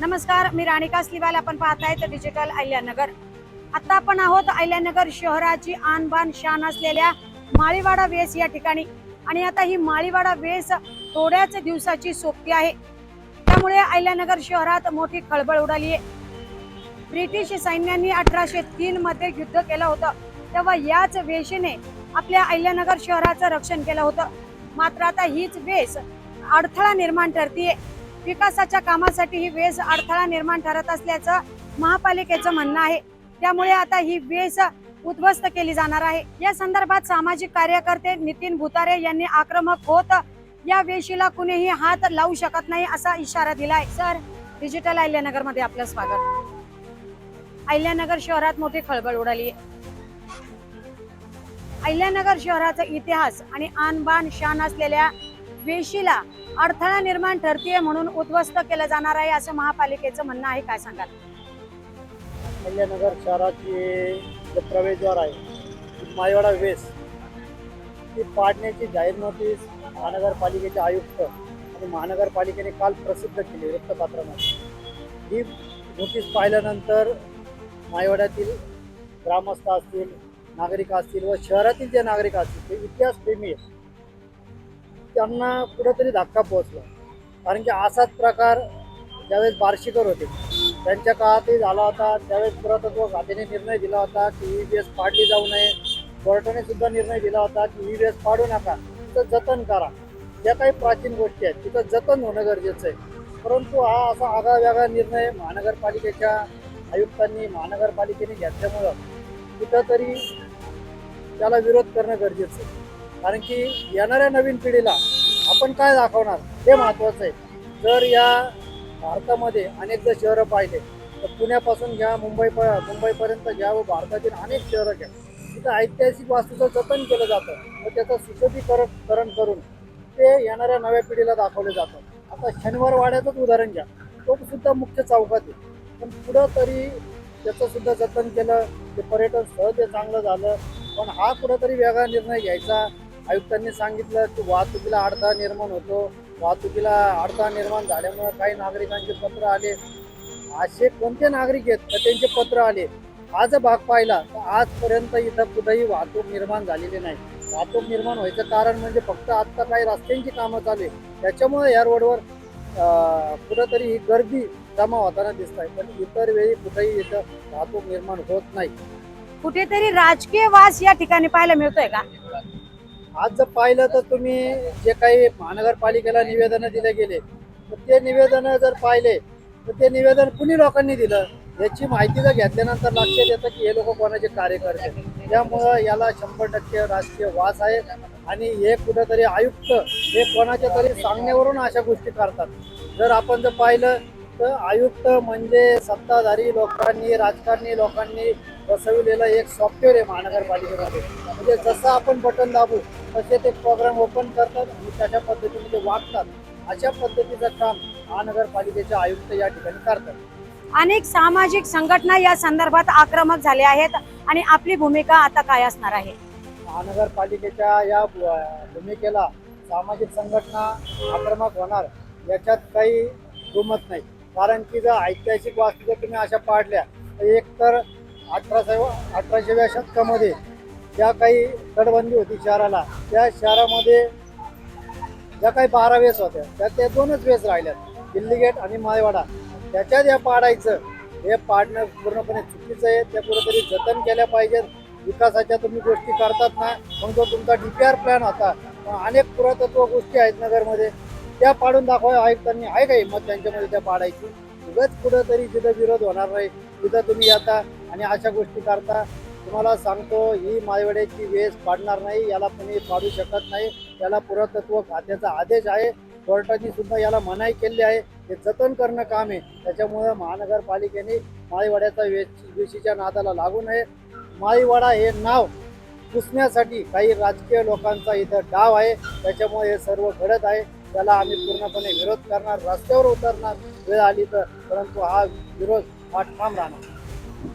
नमस्कार मी राणिका स्लिवाल आपण तर डिजिटल अहिल्यानगर. आता आपण आहोत अहिल्यानगर शहराची आनबान शान असलेल्या माळीवाडा वेस या ठिकाणी. आणि आता ही माळीवाडा वेस थोड्याच दिवसाची सोपती आहे. त्यामुळे अहिल्यानगर शहरात मोठी खळबळ उडाली आहे. ब्रिटिश सैन्यांनी अठराशे तीन मध्ये युद्ध केलं होतं. तेव्हा याच वेशीने आपल्या अहिल्यानगर शहराचं रक्षण केलं होतं. मात्र आता हीच वेस अडथळा निर्माण ठरतीये. विकासाच्या कामासाठी ही वेस अडथळा निर्माण ठरत असल्याचं महापालिकेचं म्हणणं आहे. त्यामुळे आता ही वेस उद्ध्वस्त केली जाणार आहे. या संदर्भात सामाजिक कार्यकर्ते नितीन भुतारे यांनी आक्रमक होत या वेशीला कुणीही हात लावू शकत नाही असा इशारा दिलाय. सर डिजिटल अहिल्यानगरमध्ये आपलं स्वागत. अहिल्यानगर शहरात मोठी खळबळ उडाली. आहे अहिल्यानगर शहराचा इतिहास आणि आनबान शान असलेल्या वेशीला अडथळा निर्माण ठरतीये म्हणून उद्ध्वस्त केलं जाणार आहे असं महापालिकेचं म्हणणं आहे. काय सांगाल? अहिल्यानगर शहराची जे प्रवेशद्वार आहे मायवाडा वेस ती पाडण्याची जाहीर नोटीस महानगरपालिकेचे आयुक्त आणि महानगरपालिकेने काल प्रसिद्ध केली वृत्तपत्रामध्ये. ही नोटीस पाहिल्यानंतर मायवाड्यातील ग्रामस्थ असतील नागरिक असतील व शहरातील जे नागरिक असतील ते इतिहासप्रेमी आहेत. त्यांना कुठेतरी धक्का पोहोचला. कारण की असाच प्रकार ज्यावेळेस बार्शीकर होते त्यांच्या काळातही झाला होता. त्यावेळेस पुरातत्व खात्याने निर्णय दिला होता की ही एस पाडली जाऊ नये. कोर्टाने सुद्धा निर्णय दिला होता की ही एस पाडू नका. तिचं जतन करा. ज्या काही प्राचीन गोष्टी आहेत तिचं जतन होणं गरजेचं आहे. परंतु हा असा आगळावेगळा निर्णय महानगरपालिकेच्या आयुक्तांनी महानगरपालिकेने घेतल्यामुळं कुठंतरी त्याला विरोध करणं गरजेचं आहे. कारण की येणाऱ्या नवीन पिढीला आपण काय दाखवणार हे महत्त्वाचं आहे. जर या भारतामध्ये अनेक जर शहरं पाहिले तर पुण्यापासून घ्या मुंबई मुंबईपर्यंत घ्या व भारतातील अनेक शहरं घ्या. तिथं ऐतिहासिक वास्तूचं जतन केलं जातं व त्याचं सुशोभीकरण करण करून ते येणाऱ्या नव्या पिढीला दाखवले जातं. आता शनिवार वाड्याचंच उदाहरण घ्या. तो सुद्धा मुख्य चौकात आहे. पण पुढं तरी त्याचं सुद्धा जतन केलं ते पर्यटन स्थळ ते चांगलं झालं पण हा कुठंतरी वेगळा निर्णय घ्यायचा. आयुक्तांनी सांगितलं की वाहतुकीला अडथळा निर्माण होतो. वाहतुकीला अडथळा निर्माण झाल्यामुळे काही नागरिकांचे पत्र आले. असे कोणते नागरिक आहेत तर त्यांचे पत्र आले. आज भाग पाहिला तर आजपर्यंत इथं कुठेही वाहतूक निर्माण झालेली नाही. वाहतूक निर्माण व्हायचं कारण म्हणजे फक्त आत्ता काही रस्त्यांची कामं चालू आहे त्याच्यामुळे या रोडवर कुठंतरी ही गर्दी जमा होताना दिसत आहे. पण इतर वेळी कुठेही इथं वाहतूक निर्माण होत नाही. कुठेतरी राजकीय वास या ठिकाणी पाहायला मिळतोय का? आज जर पाहिलं तर तुम्ही जे काही महानगरपालिकेला निवेदनं दिले गेले तर ते निवेदनं जर पाहिले तर ते निवेदन कुणी लोकांनी दिलं? याची माहिती जर घेतल्यानंतर लक्षात येतं की हे लोक कोणाचे कार्यकर्ते त्यामुळं याला शंभर टक्के राजकीय वास आहे आणि हे कुठंतरी आयुक्त हे कोणाच्या तरी सांगण्यावरून अशा गोष्टी करतात. जर आपण जर पाहिलं तर आयुक्त म्हणजे सत्ताधारी लोकांनी राजकारणी लोकांनी बसविलेलं एक सॉफ्टवेअर आहे महानगरपालिकेमध्ये. म्हणजे जसं आपण बटन दाबू तसे ते प्रोग्राम ओपन करतात आणि तशा पद्धतीने ते वागतात अशा पद्धतीचं काम महानगरपालिकेचे आयुक्त या ठिकाणी करतात. अनेक सामाजिक संघटना या संदर्भात आक्रमक झाल्या आहेत आणि आपली भूमिका आता काय असणार आहे? महानगरपालिकेच्या या भूमिकेला सामाजिक संघटना आक्रमक होणार याच्यात काही दुमत नाही. कारण की जर ऐतिहासिक वास्तू जर तुम्ही अशा पाडल्या तर एक तर अठराशे अठराशेव्या शतकामध्ये ज्या काही तटबंदी होती शहराला त्या शहरामध्ये ज्या काही बारा वेस होत्या त्या त्या दोनच वेस राहिल्यात. दिल्ली गेट आणि माळेवाडा. त्याच्यात या पाडायचं हे पाडणं पूर्णपणे चुकीचं आहे. त्या कुठेतरी जतन केल्या पाहिजेत. विकासाच्या तुम्ही गोष्टी करतात ना मग जो तुमचा डी पी आर प्लॅन होता. अनेक पुरातत्व गोष्टी आहेत नगरमध्ये. त्या पाडून दाखवा आयुक्तांनी आहे का हिंमत त्यांच्यामध्ये त्या पाडायची? उगाच कुठंतरी जिथं विरोध होणार नाही. तिथं तुम्ही येता आणि अशा गोष्टी करता. तुम्हाला सांगतो ही मायवड्याची वेस पाडणार नाही याला कोणी पाडू शकत नाही. याला पुरातत्व खात्याचा आदेश आहे. कोर्टाची सुद्धा याला मनाई केली आहे. हे जतन करणं काम आहे. त्याच्यामुळं महानगरपालिकेने माळीवाड्याचा वेश वेशीच्या नादाला लागू नये. माळीवाडा हे नाव पुसण्यासाठी काही राजकीय लोकांचा इथं डाव आहे. त्याच्यामुळे हे सर्व घडत आहे. त्याला आम्ही पूर्णपणे विरोध करणार रस्त्यावर उतरणार. वेळ आली तर परंतु हा विरोध हा ठाम राहणार.